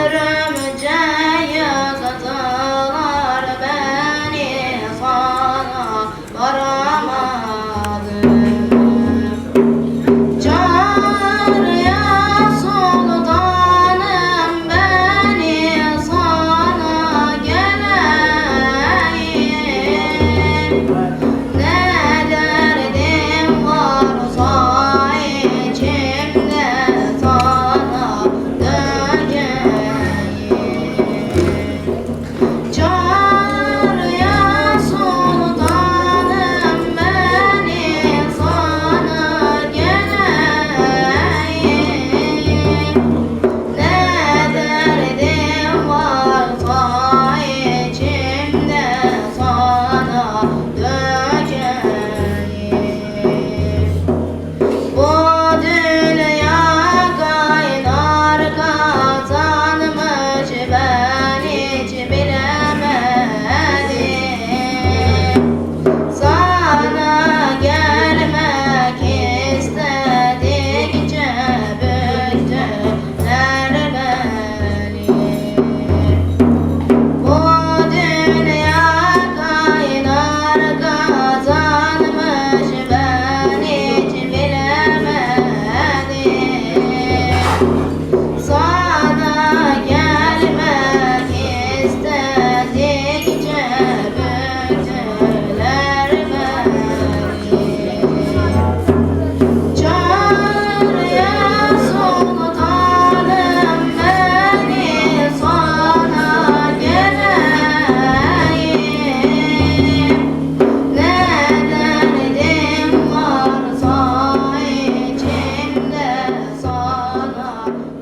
Örümceğe katılar beni sana varamadım Çağrıya sultanım beni sana geleyim. 了。